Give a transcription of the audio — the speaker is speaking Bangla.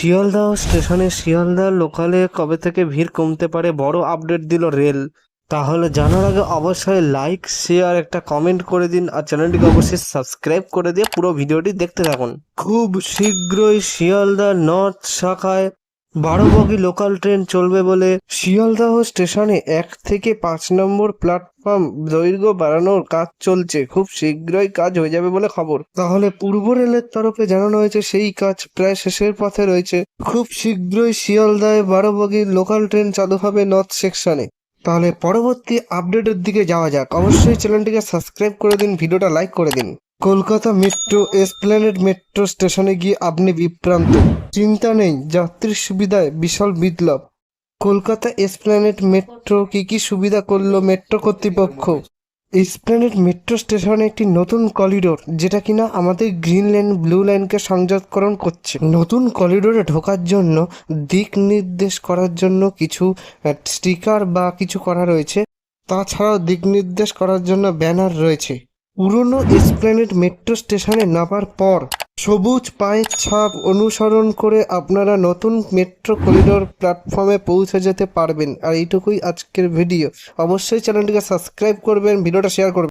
শিয়ালদহ স্টেশনে শিয়ালদাহ লোকালে কবে থেকে ভিড় কমতে পারে বড় আপডেট দিল রেল। তাহলে জানার আগে অবশ্যই লাইক, শেয়ার, একটা কমেন্ট করে দিন আর চ্যানেলটিকে অবশ্যই সাবস্ক্রাইব করে দিয়ে পুরো ভিডিওটি দেখতে থাকুন। খুব শীঘ্রই শিয়ালদা নর্থ শাখায় বারো বগি লোকাল ট্রেন চলবে বলে শিয়ালদহ স্টেশনে এক থেকে পাঁচ নম্বর প্ল্যাটফর্ম দৈর্ঘ্য বাড়ানোর কাজ চলছে। খুব শীঘ্রই কাজ হয়ে যাবে বলে খবর। তাহলে পূর্ব রেলের তরফে জানানো হয়েছে সেই কাজ প্রায় শেষের পথে রয়েছে। খুব শীঘ্রই শিয়ালদায় বারো বগির লোকাল ট্রেন চালু হবে নর্থ সেকশনে। তাহলে পরবর্তী আপডেটের দিকে যাওয়া যাক। অবশ্যই চ্যানেলটিকে সাবস্ক্রাইব করে দিন, ভিডিওটা লাইক করে দিন। কলকাতা মেট্রো, এসপ্ল্যানেড মেট্রো স্টেশনে গিয়ে আপনি বিভ্রান্ত। চিন্তা নেই, যাত্রীর সুবিধায় বিশাল বিপ্লব। কলকাতা এসপ্ল্যানেড মেট্রো কি কি সুবিধা করল মেট্রো কর্তৃপক্ষ? এসপ্ল্যানেড মেট্রো স্টেশনে একটি নতুন করিডোর, যেটা কিনা আমাদের গ্রিন লাইন ব্লু লাইনকে সংযোগকরণ করছে। নতুন করিডোরে ঢোকার জন্য, দিক নির্দেশ করার জন্য কিছু স্টিকার বা কিছু করা রয়েছে। তাছাড়াও দিক নির্দেশ করার জন্য ব্যানার রয়েছে। পুরনো এসপ্ল্যানেড মেট্রো স্টেশনে নামার পর সবুজ পায়ের ছাপ অনুসরণ করে আপনারা নতুন মেট্রো করিডোর প্ল্যাটফর্মে পৌঁছে যেতে পারবেন। আর এইটুকুই আজকের ভিডিও। অবশ্যই চ্যানেলটিকে সাবস্ক্রাইব করবেন, ভিডিওটা শেয়ার করবেন।